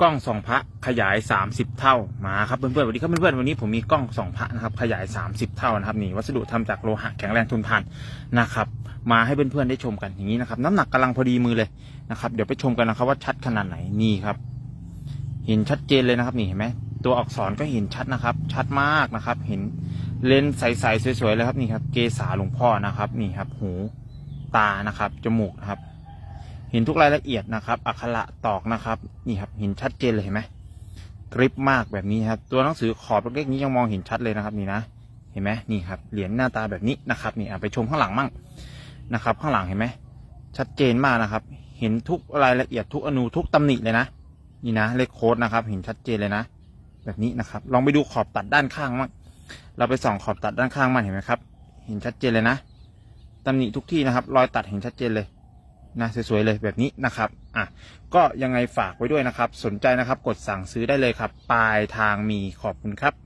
กล้องส่องพระขยาย 30 เท่ามาครับเพื่อนๆสวัสดีครับเพื่อนๆวันนี้ผมมีกล้องส่องพระนะครับขยาย 30 เท่านะครับนี่วัสดุทำจากโลหะแข็งแรงทนทานนะครับมาให้เพื่อนๆได้ชมกันอย่างนี้นะครับน้ำหนักกำลังพอดีมือเลยนะครับเดี๋ยวไปชมกันนะครับว่าชัดขนาดไหนนี่ครับเห็นชัดเจนเลยนะครับนี่เห็นไหมตัวอักษรก็เห็นชัดนะครับ ชัดมากนะครับ เห็นเลนส์ใสๆสวยๆเลยครับนี่ครับเกษาหลวงพ่อนะครับ นี่ครับ หูตานะครับจมูกนะครับ เห็นทุกรายละเอียดนะครับอักขระตอกนะครับนี่ครับเห็นชัดเจนเลยเห็นไหมกริปมากแบบนี้ครับ ตัวหนังสือขอบเล็กๆนี้ยังมองเห็นชัดเลยนะครับ นี่นะเห็นไหมนี่ครับเหรียญหน้าตาแบบนี้นะครับ นี่ไปชมข้างหลังมั่งนะครับ ข้างหลังเห็นไหมชัดเจนมากนะครับ เห็นทุกรายละเอียดทุกอนูทุกตำหนิเลยนะ นี่นะเลขโค้ดนะครับ เห็นชัดเจนเลยนะ แบบนี้นะครับ ลองไปดูขอบตัดด้านข้างมั่งเราไปส่องขอบตัดด้านข้างมันเห็นไหมครับ เห็นชัดเจนเลยนะตำหนิทุกที่นะครับ รอยตัดเห็นชัดเจนเลย นะสวยๆเลยแบบนี้นะครับอะก็ยังไงฝากไว้ด้วยนะครับ สนใจนะครับกดสั่งซื้อได้เลยครับ ปลายทางมีขอบคุณครับ